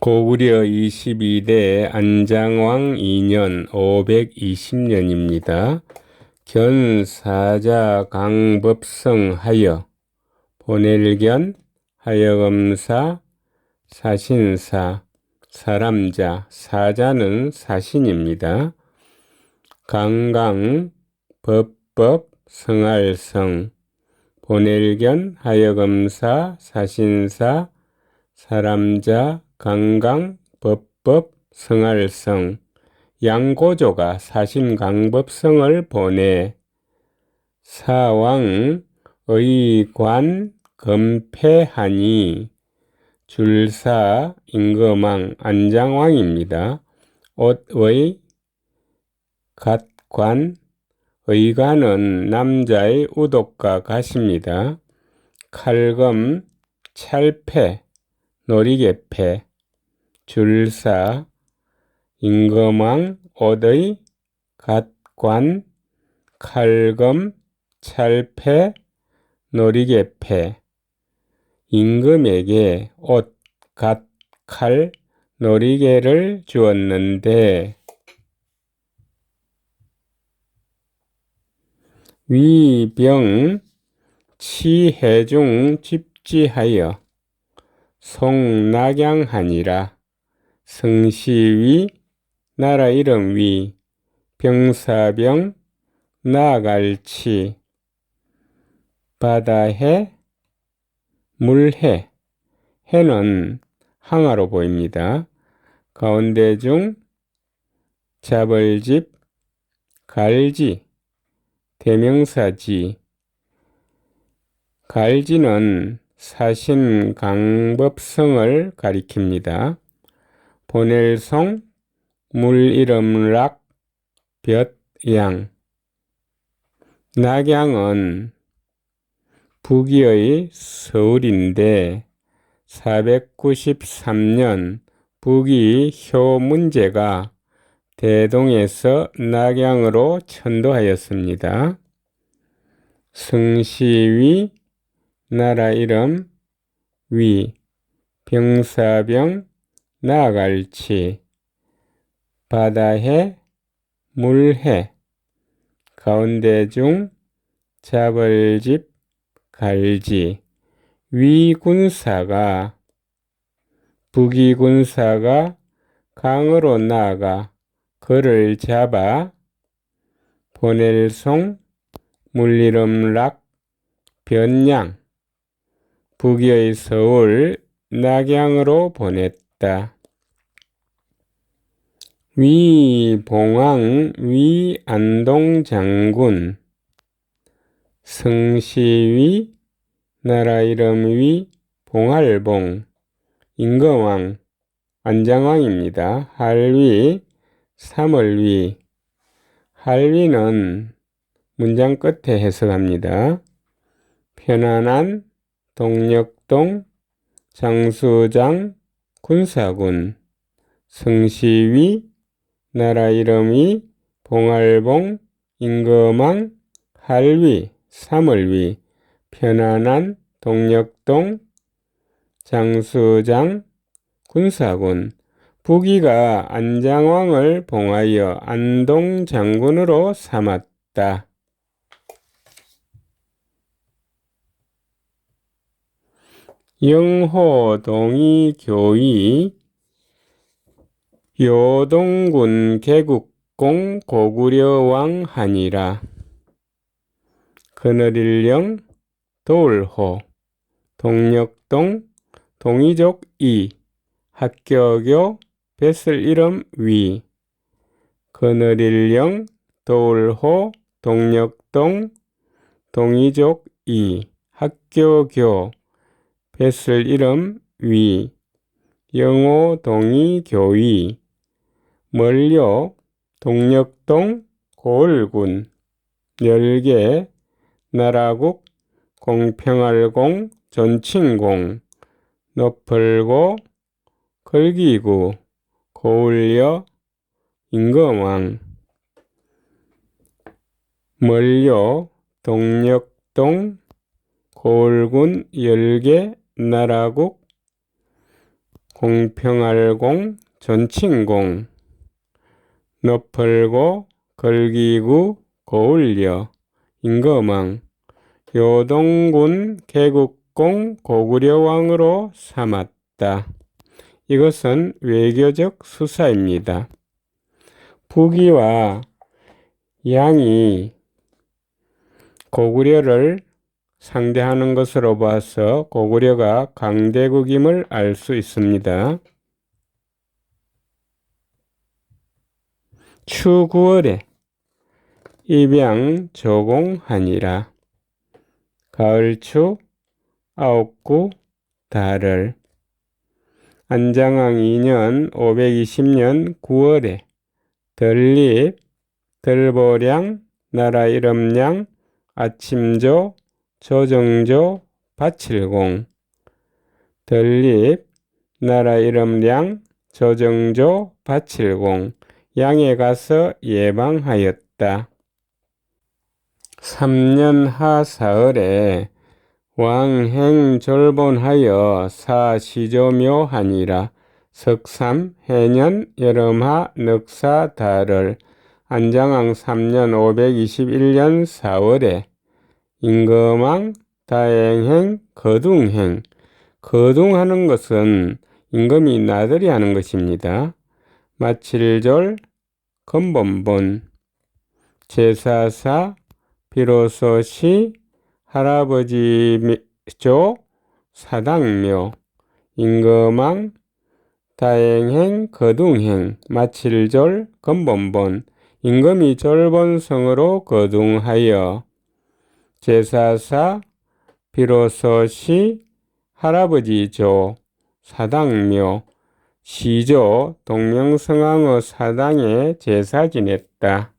고구려 22대 안장왕 2년 520년입니다. 견사자 강법성 하여 보낼견 하여검사 사신사 사람자 사자는 사신입니다. 강강 법법 성할성 보낼견 하여검사 사신사 사람자 강강, 법법, 성할성, 양고조가 사신강법성을 보내 사왕, 의관, 금패하니 줄사, 임금왕, 안장왕입니다. 옷의 갓관, 의관은 남자의 우독과 같습니다. 칼검, 찰패, 놀이개패, 줄사, 임금왕, 옷의, 갓관, 칼검, 찰패, 놀이개패, 임금에게 옷, 갓, 칼, 놀이개를 주었는데 위병 치해중 집지하여 송낙양하니라 성시위 나라 이름 위 병사병 나갈치 바다해 물해 해는 항아로 보입니다. 가운데 중 잡을집 갈지 대명사지 갈지는 사신 강법성을 가리킵니다. 보넬송, 물이름락, 볕양. 낙양은 북위의 서울인데 493년 북위 효 문제가 대동에서 낙양으로 천도하였습니다. 승시위 나라 이름 위 병사병 나갈치 바다해 물해. 가운데 중 잡을집 갈지. 위군사가. 북이군사가 강으로 나아가 그를 잡아 보낼송 물리름락 변양. 북의 서울 낙양으로 보냈다. 위봉왕 위안동 장군 성시위 나라 이름 위 봉할봉 임금왕 안장왕입니다. 할위 삼월위 할위는 문장 끝에 해석합니다. 편안한 동력동 장수장 군사군 성시위 나라 이름이 봉알봉 임금왕 할위 삼월위 편안한 동력동 장수장 군사군 부기가 안장왕을 봉하여 안동 장군으로 삼았다. 영호 동이 교이 요동군 개국공 고구려왕 하니라. 그늘일령 도울호 동력동 동이족 이 학교교 뱃을 이름 위. 그늘일령 도울호 동력동 동이족 이 학교교 뱃을 이름 위, 영호 동이 교위, 멀려 동력동 고을군, 열개 나라국 공평할공 전친공, 높을고 걸기구, 고을려 임금왕, 멀려 동력동 고을군 열개 나라국 공평할공 전칭공 너펄고 걸기구 고울려 임금왕 요동군 개국공 고구려왕으로 삼았다. 이것은 외교적 수사입니다. 북이와 양이 고구려를 상대하는 것으로 봐서 고구려가 강대국임을 알 수 있습니다. 추 9월에 입양 조공하니라. 가을추 아홉구 달을 안장왕 2년 520년 9월에 덜립 들보량 나라 이름량 아침조 조정조 바칠공. 덜립 나라 이름량 조정조 바칠공. 양에 가서 예방하였다. 3년 하 사흘에 왕행 졸본하여 사시조묘하니라. 석삼 해년 여름하 넉사달을. 안장왕 3년 521년 4월에 임금왕 다행행 거둥행. 거둥하는 것은 임금이 나들이 하는 것입니다. 마칠졸 건본본 제사사 비로소시 할아버지조 사당묘. 임금왕 다행행 거둥행. 마칠졸 건본본 임금이 졸본성으로 거둥하여 제사사 비로소시 할아버지조 사당묘 시조 동명성왕의 사당에 제사 지냈다.